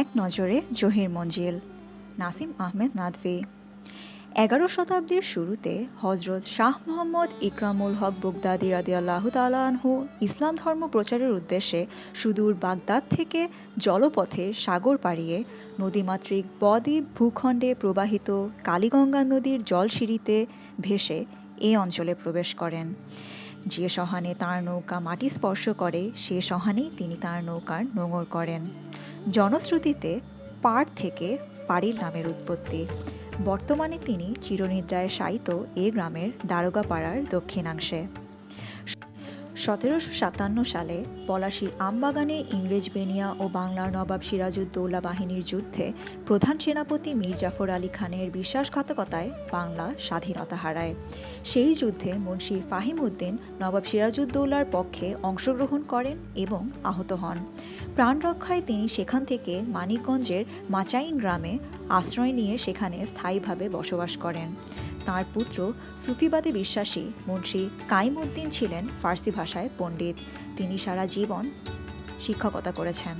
এক নজরে জহির মঞ্জিল, নাসিম আহমেদ নাদভি। এগারো শতাব্দীর শুরুতে হজরত শাহ মোহাম্মদ ইকরামুল হক বুগদাদি রাদিয়াল্লাহু তাআলা আনহু ইসলাম ধর্ম প্রচারের উদ্দেশ্যে সুদূর বাগদাদ থেকে জলপথে সাগর পাড়িয়ে নদীমাতৃক বদ্বীপ ভূখণ্ডে প্রবাহিত কালীগঙ্গা নদীর জলসিঁড়িতে ভেসে এ অঞ্চলে প্রবেশ করেন। যে সহানে তার নৌকা মাটি স্পর্শ করে, সে সহানেই তিনি তার নৌকার নোঙর করেন। জনশ্রুতিতে পাড় থেকে পাড়ির নামের উৎপত্তি। বর্তমানে তিনি চিরনিদ্রায় শায়িত এ গ্রামের দারোগাপাড়ার দক্ষিণাংশে। সতেরোশো সাতান্ন সালে পলাশীর আমবাগানে ইংরেজ বেনিয়া ও বাংলার নবাব সিরাজউদ্দৌলা বাহিনীর যুদ্ধে প্রধান সেনাপতি মীর জাফর আলী খানের বিশ্বাসঘাতকতায় বাংলা স্বাধীনতা হারায়। সেই যুদ্ধে মুন্সি ফাহিম উদ্দিন নবাব সিরাজউদ্দৌলার পক্ষে অংশগ্রহণ করেন এবং আহত হন। প্রাণ রক্ষায় তিনি সেখান থেকে মানিকগঞ্জের মাচাইন গ্রামে আশ্রয় নিয়ে সেখানে স্থায়ীভাবে বসবাস করেন। তার পুত্র সুফিবাদে বিশ্বাসী মুন্সি কাইম উদ্দিন ছিলেন ফার্সি ভাষায় পণ্ডিত। তিনি সারা জীবন শিক্ষকতা করেছেন।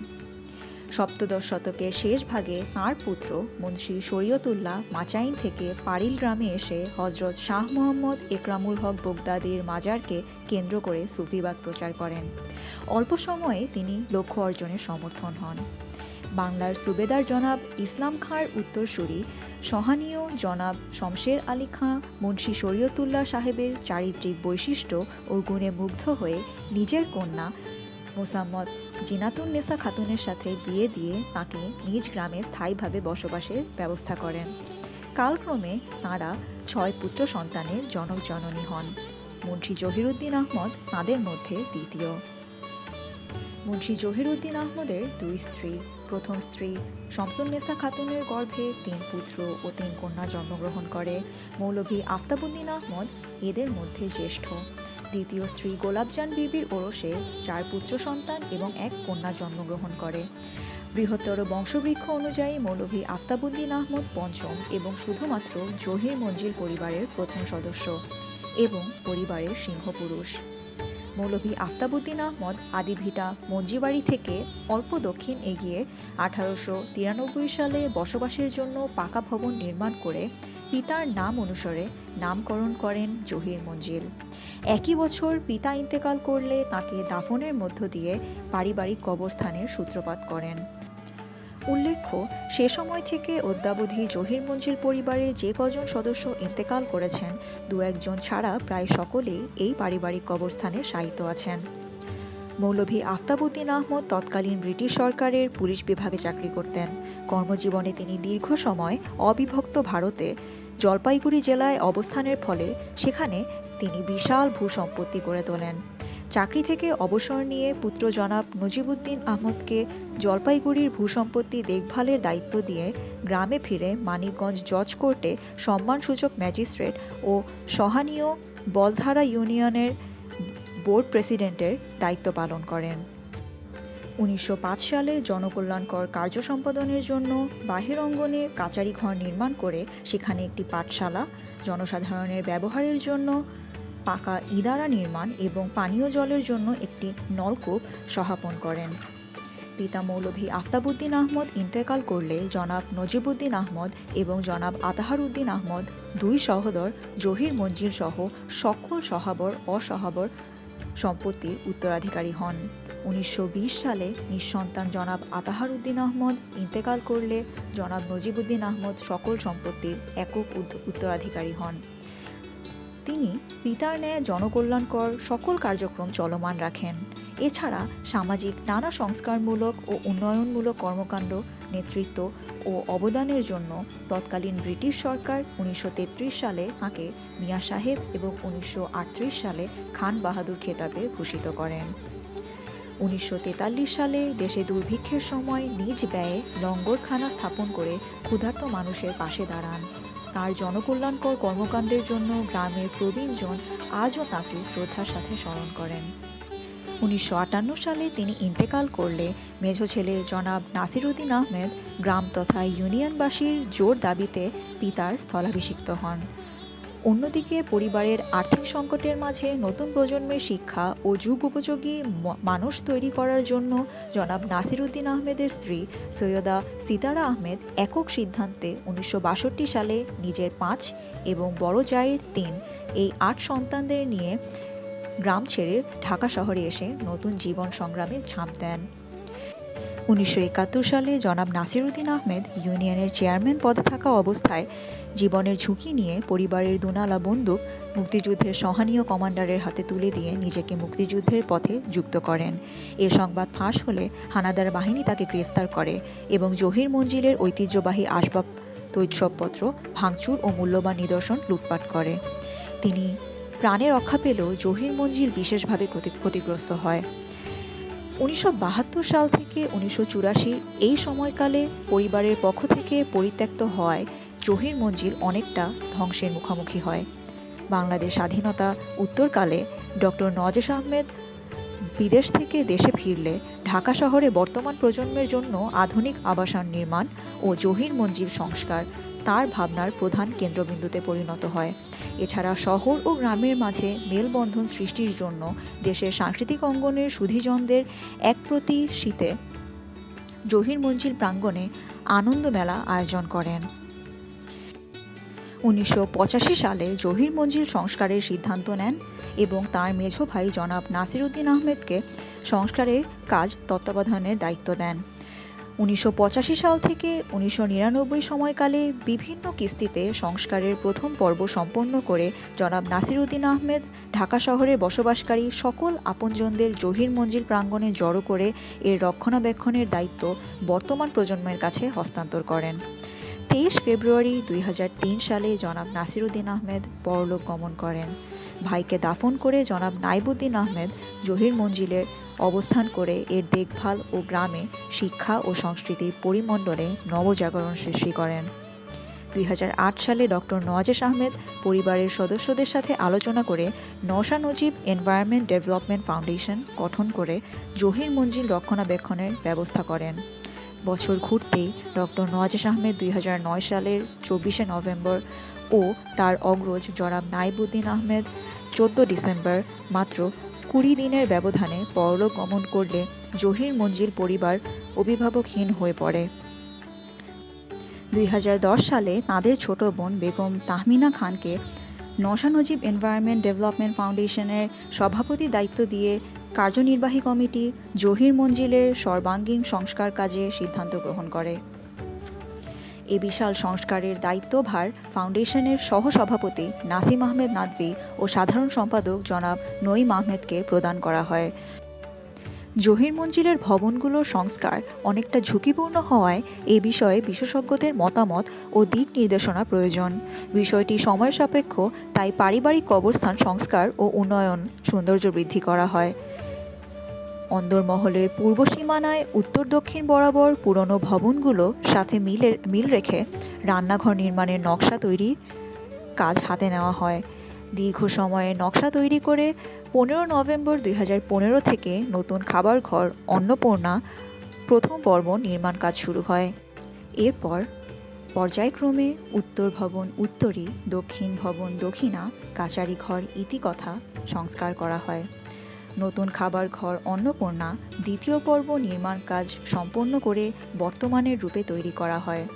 সপ্তদশ শতকের শেষ ভাগে তাঁর পুত্র মুন্সি শরীয়তুল্লাহ মাচাইন থেকে পারিল গ্রামে এসে হজরত শাহ মোহাম্মদ একরামুল হক বগদাদির মাজারকে কেন্দ্র করে সুফিবাদ প্রচার করেন। অল্প সময়ে তিনি লক্ষ্য অর্জনের সমর্থন হন। বাংলার সুবেদার জনাব ইসলাম খাঁর উত্তরসূরি, সহানীয় জনাব শমশের আলী খাঁ, মুন্সি শরীয়তুল্লাহ সাহেবের চারিত্রিক বৈশিষ্ট্য ও গুণে মুগ্ধ হয়ে নিজের কন্যা মোসাম্মদ জিনাতুন্নেসা খাতুনের সাথে বিয়ে দিয়ে তাকে নিজ গ্রামে স্থায়ীভাবে বসবাসের ব্যবস্থা করেন। কালক্রমে তাঁরা ছয় পুত্র সন্তানের জনক জননী হন। মুন্সি জহিরুদ্দিন আহমদ তাঁদের মধ্যে দ্বিতীয়। মুন্সি জহিরুদ্দিন আহমদের দুই স্ত্রী। প্রথম স্ত্রী শামসুন্নেসা খাতুনের গর্ভে তিন পুত্র ও তিন কন্যা জন্মগ্রহণ করে। মৌলভী আফতাবুদ্দিন আহমদ এদের মধ্যে জ্যেষ্ঠ। দ্বিতীয় স্ত্রী গোলাপজান বিবির ওরসে চার পুত্র সন্তান এবং এক কন্যা জন্মগ্রহণ করে। বৃহত্তর বংশবৃক্ষ অনুযায়ী মৌলভী আফতাবুদ্দিন আহমদ পঞ্চম এবং শুধুমাত্র জহির মঞ্জিল পরিবারের প্রথম সদস্য এবং পরিবারের সিংহপুরুষ। মৌলভী আফতাবুদ্দিন আহমদ, আদিভিটা মঞ্জিবাড়ি থেকে অল্প দক্ষিণ এগিয়ে আঠারোশো তিরানব্বই সালে বসবাসের জন্য পাকা ভবন নির্মাণ করে পিতার নাম অনুসারে নামকরণ করেন জহির মঞ্জিল। একই বছর পিতা ইন্তেকাল করলে তাকে দাফনের মধ্য দিয়ে পারিবারিক কবরস্থানের সূত্রপাত করেন। উল্লেখ্য, সে সময় থেকে অদ্যাবধি জহির মঞ্জিল পরিবারে যে কজন সদস্য ইন্তেকাল করেছেন, দু একজন ছাড়া প্রায় সকলেই এই পারিবারিক কবরস্থানে শায়িত আছেন। মৌলভী আফতাবুদ্দিন আহমদ তৎকালীন ব্রিটিশ সরকারের পুলিশ বিভাগে চাকরি করতেন। কর্মজীবনে তিনি দীর্ঘ সময় অবিভক্ত ভারতে, জলপাইগুড়ি জেলায় অবস্থানের ফলে সেখানে তিনি বিশাল ভূসম্পত্তি গড়ে তোলেন। চাকরি থেকে অবসর নিয়ে পুত্র জনাব নজিবুদ্দিন আহমদকে জলপাইগুড়ির ভূসম্পত্তি দেখভালের দায়িত্ব দিয়ে গ্রামে ফিরে মানিকগঞ্জ জজ কোর্টে সম্মানসূচক ম্যাজিস্ট্রেট ও সহানীয় বলধারা ইউনিয়নের বোর্ড প্রেসিডেন্টের দায়িত্ব পালন করেন। উনিশশো পাঁচ সালে জনকল্যাণকর কার্য সম্পাদনের জন্য বাহির অঙ্গনে কাচারি ঘর নির্মাণ করে সেখানে একটি পাঠশালা, জনসাধারণের ব্যবহারের জন্য পাকা ইদারা নির্মাণ এবং পানীয় জলের জন্য একটি নলকূপ সহাপন করেন। পিতা মৌলভী আফতাবুদ্দিন আহমদ ইন্তেকাল করলে জনাব নজিবুদ্দিন আহমদ এবং জনাব আতাহার উদ্দিন আহমদ দুই সহোদর জহির মঞ্জিল সহ সকল সহাবর অসহাবর সম্পত্তির উত্তরাধিকারী হন। উনিশশো বিশ সালে নিঃসন্তান জনাব আতাহার উদ্দিন আহমদ ইন্তেকাল করলে জনাব নজিবুদ্দিন আহমদ সকল সম্পত্তির একক উত্তরাধিকারী হন। তিনি পিতার ন্যায় জনকল্যাণকর সকল কার্যক্রম চলমান রাখেন। এছাড়া সামাজিক নানা সংস্কারমূলক ও উন্নয়নমূলক কর্মকাণ্ড, নেতৃত্ব ও অবদানের জন্য তৎকালীন ব্রিটিশ সরকার উনিশশো তেত্রিশ সালে তাঁকে মিয়া সাহেব এবং উনিশশো আটত্রিশ সালে খান বাহাদুর খেতাবে ভূষিত করেন। উনিশশো তেতাল্লিশ সালে দেশে দুর্ভিক্ষের সময় নিজ ব্যয়ে লঙ্গরখানা স্থাপন করে ক্ষুধার্ত মানুষের পাশে দাঁড়ান। তার জনকল্যাণকর কর্মকাণ্ডের জন্য গ্রামের প্রবীণজন আজও তাকে শ্রদ্ধার সাথে স্মরণ করেন। উনিশশো আটান্ন সালে তিনি ইন্তেকাল করলে মেজ ছেলে জনাব নাসিরুদ্দিন আহমেদ গ্রাম তথা ইউনিয়নবাসীর জোর দাবিতে পিতার স্থলাভিষিক্ত হন। অন্যদিকে পরিবারের আর্থিক সংকটের মাঝে নতুন প্রজন্মের শিক্ষা ও যুগ উপযোগী মানুষ তৈরি করার জন্য জনাব নাসিরুদ্দিন আহমেদের স্ত্রী সৈয়দা সিতারা আহমেদ একক সিদ্ধান্তে উনিশশো বাষট্টি সালে নিজের পাঁচ এবং বড় জায়ের তিন এই আট সন্তানদের নিয়ে গ্রাম ছেড়ে ঢাকা শহরে এসে নতুন জীবন সংগ্রামে ঝাঁপ দেন। উনিশশো একাত্তর সালে জনাব নাসিরুদ্দিন আহমেদ ইউনিয়নের চেয়ারম্যান পদে থাকা অবস্থায় জীবনের ঝুঁকি নিয়ে পরিবারের দুনালা বন্দুক মুক্তিযুদ্ধের সহানীয় কমান্ডারের হাতে তুলে দিয়ে নিজেকে মুক্তিযুদ্ধের পথে যুক্ত করেন। এ সংবাদ ফাঁস হলে হানাদার বাহিনী তাকে গ্রেফতার করে এবং জহির মঞ্জিলের ঐতিহ্যবাহী আসবাব তৈজসপত্র ভাঙচুর ও মূল্যবান নিদর্শন লুটপাট করে। তিনি প্রাণে রক্ষা পেলেও জহির মঞ্জিল বিশেষভাবে ক্ষতি- ক্ষতিগ্রস্ত হয়। উনিশশো বাহাত্তর সাল থেকে উনিশশো চুরাশি এই সময়কালে পরিবারের পক্ষ থেকে পরিত্যক্ত হওয়ায় জহির মঞ্জিল অনেকটা ধ্বংসের মুখোমুখি হয়। বাংলাদেশ স্বাধীনতা উত্তরকালে ডক্টর নজেশ আহমেদ বিদেশ থেকে দেশে ফিরলে ঢাকা শহরে বর্তমান প্রজন্মের জন্য আধুনিক আবাসন নির্মাণ ও জহির মঞ্জিল সংস্কার তার ভাবনার প্রধান কেন্দ্রবিন্দুতে পরিণত হয়। এছাড়া শহর ও গ্রামের মাঝে মেলবন্ধন সৃষ্টির জন্য দেশের সাংস্কৃতিক অঙ্গনের সুধিজনদের এক প্রতি শীতে জহির মঞ্জিল প্রাঙ্গণে আনন্দ মেলা আয়োজন করেন। উনিশশো পঁচাশি সালে জহির মঞ্জিল সংস্কারের সিদ্ধান্ত নেন এবং তার মেঝ ভাই জনাব নাসিরুদ্দিন আহমেদকে সংস্কারের কাজ তত্ত্বাবধানের দায়িত্ব দেন। উনিশশো পঁচাশি সাল থেকে উনিশশো নিরানব্বই সময়কালে বিভিন্ন কিস্তিতে সংস্কারের প্রথম পর্ব সম্পন্ন করে জনাব নাসিরুদ্দিন আহমেদ ঢাকা শহরে বসবাসকারী সকল আপনজনদের জহির মঞ্জিল প্রাঙ্গণে জড়ো করে এর রক্ষণাবেক্ষণের দায়িত্ব বর্তমান প্রজন্মের কাছে হস্তান্তর করেন। তেইশ ফেব্রুয়ারি দুই হাজার তিন সালে জনাব নাসিরুদ্দিন আহমেদ পরলোক গমন করেন। ভাইকে দাফন করে জনাব নাইবুদ্দিন আহমেদ জহির মঞ্জিলের অবস্থান করে এর দেখভাল ও গ্রামে শিক্ষা ও সংস্কৃতির পরিমণ্ডলে নবজাগরণ সৃষ্টি করেন। দুই হাজার আট সালে ডক্টর নওয়াজেশ আহমেদ পরিবারের সদস্যদের সাথে আলোচনা করে Nasha Najib environment development foundation গঠন করে জহির মঞ্জিল রক্ষণাবেক্ষণের ব্যবস্থা করেন। বছর ঘুরতেই ডক্টর নওয়াজেশ আহমেদ দুই হাজার নয় সালের চব্বিশে নভেম্বর ও তার অগ্রজ জনাব নাইবুদ্দিন আহমেদ চোদ্দ ডিসেম্বর মাত্র কুড়ি দিনের ব্যবধানে পরলোক গমন করলে জহির মঞ্জিল পরিবার অভিভাবকহীন হয়ে পড়ে। দুই হাজার দশ সালে তাদের ছোট বোন বেগম তাহমিনা খানকে নশা নজিব এনভায়রনমেন্ট ডেভেলপমেন্ট ফাউন্ডেশনের সভাপতি দায়িত্ব দিয়ে কার্যনির্বাহী কমিটি জহির মঞ্জিলের সর্বাঙ্গীন সংস্কার কাজে সিদ্ধান্ত গ্রহণ করে। এ বিশাল সংস্কারের দায়িত্বভার ফাউন্ডেশনের সহসভাপতি নাসিম আহমেদ নাদভি ও সাধারণ সম্পাদক জনাব নঈম আহমেদকে প্রদান করা হয়। জহির মঞ্জিলের ভবনগুলোর সংস্কার অনেকটা ঝুঁকিপূর্ণ হওয়ায় এ বিষয়ে বিশেষজ্ঞদের মতামত ও দিক নির্দেশনা প্রয়োজন। বিষয়টি সময় সাপেক্ষ, তাই পারিবারিক কবরস্থান সংস্কার ও উন্নয়ন সৌন্দর্য বৃদ্ধি করা হয়। অন্দরমহলের পূর্ব সীমানায়, উত্তর দক্ষিণ বরাবর পুরনো ভবনগুলো সাথে মিলের মিল রেখে রান্নাঘর নির্মাণের নকশা তৈরি কাজ হাতে নেওয়া হয়। দীর্ঘ সময়ে নকশা তৈরি করে পনেরো নভেম্বর দুই থেকে নতুন খাবার ঘর অন্নপূর্ণা প্রথম পর্ব নির্মাণ কাজ শুরু হয়। এরপর পর্যায়ক্রমে উত্তর ভবন উত্তরী, দক্ষিণ ভবন দক্ষিণা কাচারি ঘর ইতিকথা সংস্কার করা হয়। নতুন খাবার ঘর অন্নপূর্ণা দ্বিতীয় পর্ব নির্মাণ কাজ সম্পন্ন করে বর্তমানের রূপে তৈরি করা হয়।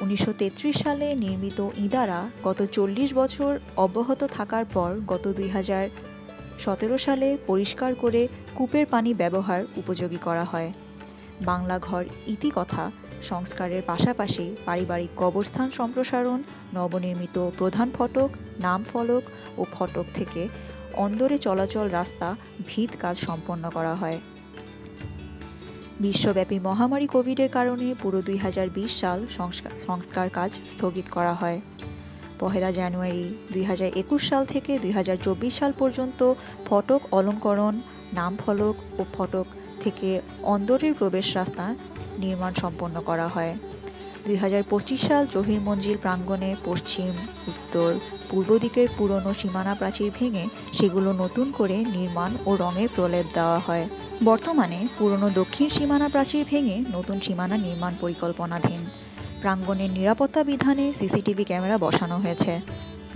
উনিশশো তেত্রিশ সালে নির্মিত ইদারা গত চল্লিশ বছর অব্যাহত থাকার পর গত দুই হাজার সতেরো সালে পরিষ্কার করে কূপের পানি ব্যবহার উপযোগী করা হয়। বাংলা ঘর ইতিকথা সংস্কারের পাশাপাশি পারিবারিক কবরস্থান সম্প্রসারণ, নবনির্মিত প্রধান ফটক নাম ফলক ও ফটক থেকে অন্দরে চলাচল রাস্তা ভিত কাজ সম্পন্ন করা হয়। বিশ্বব্যাপী মহামারী কোভিডের কারণে পুরো দুই হাজার বিশ সাল সংস্কার কাজ স্থগিত করা হয়। পহেলা জানুয়ারি দুই হাজার একুশ সাল থেকে দুই হাজার চব্বিশ সাল পর্যন্ত ফটক অলঙ্করণ নাম ফলক ও ফটক থেকে অন্দরের প্রবেশ রাস্তা নির্মাণ সম্পন্ন করা হয়। দুই হাজার পঁচিশ সাল জহির মঞ্জিল প্রাঙ্গণে পশ্চিম, উত্তর, পূর্ব দিকের পুরনো সীমানা প্রাচীর ভেঙে সেগুলো নতুন করে নির্মাণ ও রঙের প্রলেপ দেওয়া হয়। বর্তমানে পুরনো দক্ষিণ সীমানা প্রাচীর ভেঙে নতুন সীমানা নির্মাণ পরিকল্পনাধীন। প্রাঙ্গণের নিরাপত্তা বিধানে সিসিটিভি ক্যামেরা বসানো হয়েছে।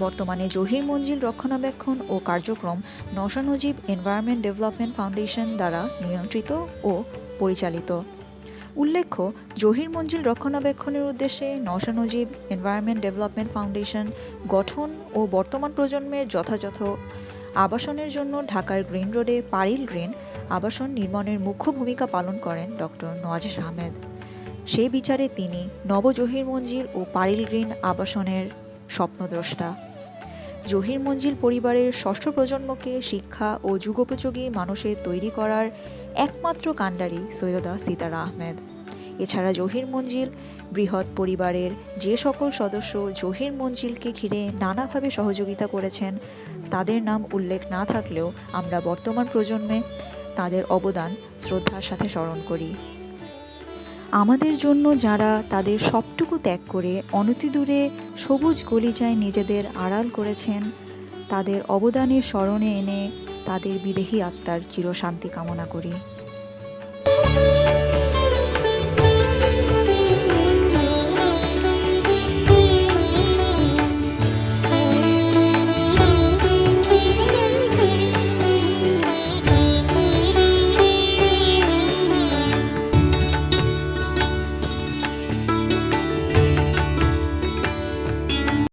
বর্তমানে জহির মঞ্জিল রক্ষণাবেক্ষণ ও কার্যক্রম Nasha Najib environment development foundation দ্বারা নিয়ন্ত্রিত ও পরিচালিত। উল্লেখ্য, জহির মঞ্জিল রক্ষণাবেক্ষণের উদ্দেশ্যে Nasha Najib environment development foundation গঠন ও বর্তমান প্রজন্মের যথাযথ আবাসনের জন্য ঢাকার গ্রিন রোডে পারিল গ্রিন আবাসন নির্মাণের মুখ্য ভূমিকা পালন করেন ডক্টর নওয়াজ আহমেদ। সেই বিচারে তিনি নবজহির মঞ্জিল ও পারিল গ্রিন আবাসনের স্বপ্নদ্রষ্টা। জহির মঞ্জিল পরিবারের ষষ্ঠ প্রজন্মকে শিক্ষা ও যুগোপযোগী মানুষের তৈরি করার একমাত্র কাণ্ডারি সৈয়দা সিতারা আহমেদ। এছাড়া জহির মঞ্জিল, বৃহৎ পরিবারের যে সকল সদস্য জহির মঞ্জিলকে ঘিরে নানাভাবে সহযোগিতা করেছেন, তাদের নাম উল্লেখ না থাকলেও আমরা বর্তমান প্রজন্মে তাদের অবদান শ্রদ্ধার সাথে স্মরণ করি। আমাদের জন্য যারা তাদের সবটুকু ত্যাগ করে অনতিদূরে সবুজ গলিচায় নিজেদের আড়াল করেছেন, তাদের অবদানের স্মরণে এনে তাদের বিদেহী আত্মার চিরশান্তি কামনা করি।